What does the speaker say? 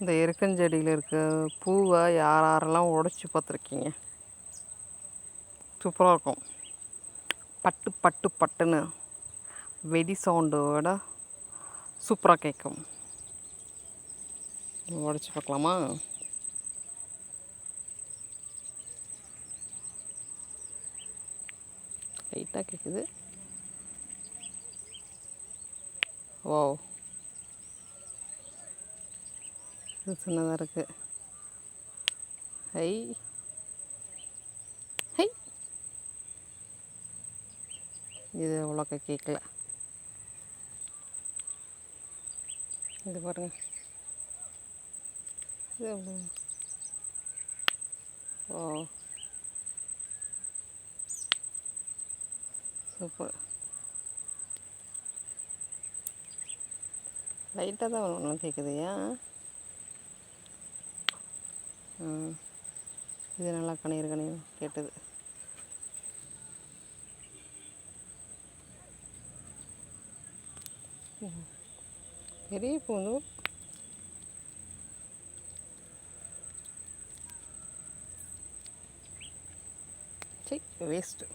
இந்த எருக்கஞ்செடியில் இருக்க பூவை யார் யாரெல்லாம் உடச்சி பார்த்துருக்கீங்க? சூப்பராக இருக்கும். பட்டு பட்டு பட்டுன்னு வெடி சவுண்டோட சூப்பராக கேட்கும். உடச்சி பார்க்கலாமா? லைட்டாக கேட்குது ஓ இது சின்னதாக இருக்குது ஹை. ஹை. இது அவ்வளோக்கா கேட்கல இது பாருங்க. இது எவ்வளோ ஓ. சூப்பர். லைட்டாக தான் ஒன்று கேட்குது ஏன் இது நல்லா கணீர் கணீர் கேட்டது. பெரிய பூந்து சரி வேஸ்ட்டு